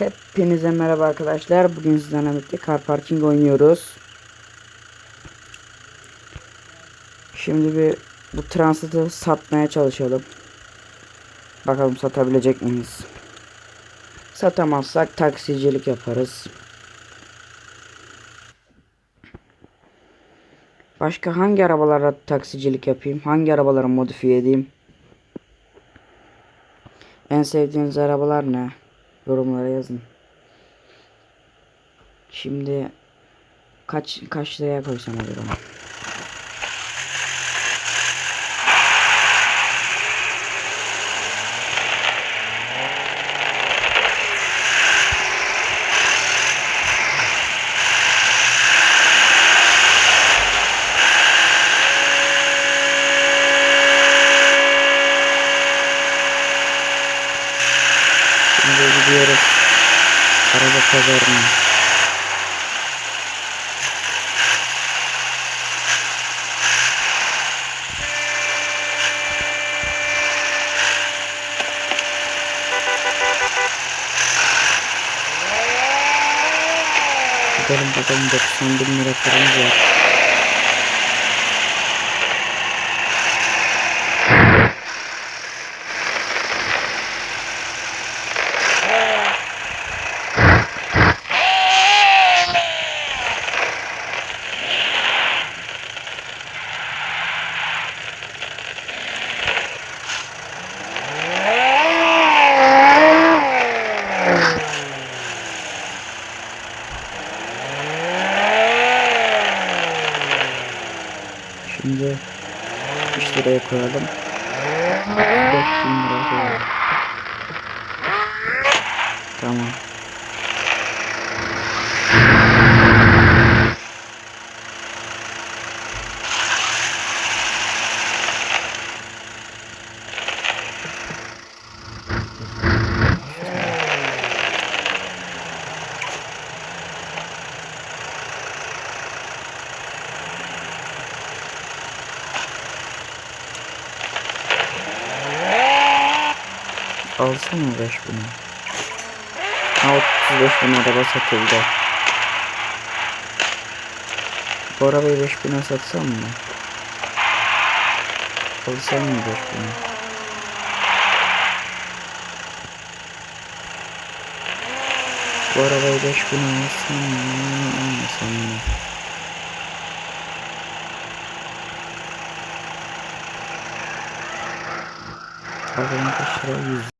Hepinize merhaba arkadaşlar. Bugün sizlerle birlikte car parking oynuyoruz. Şimdi bir bu transit'i satmaya çalışalım. Bakalım satabilecek miyiz? Satamazsak taksicilik yaparız. Başka hangi arabalara taksicilik yapayım? Hangi arabaları modifiye edeyim? En sevdiğiniz arabalar ne? Yorumlara yazın. Şimdi kaç kaç liraya koysam acaba? Gidiyoruz. Araba pazarına. Gidelim bakalım 90 bin lira paramız var. Şimdi 3 liraya koyalım. 5000 lira koyalım. Tamam. Alsana 5 bunu. Ha 35 bin araba satıldı. Bu arabayı 5 bine satsam mı? Alsam mı 5 bine? Bu arabayı 5 bine alsam mı? Almasam mı? Arabanın kaç lira? 100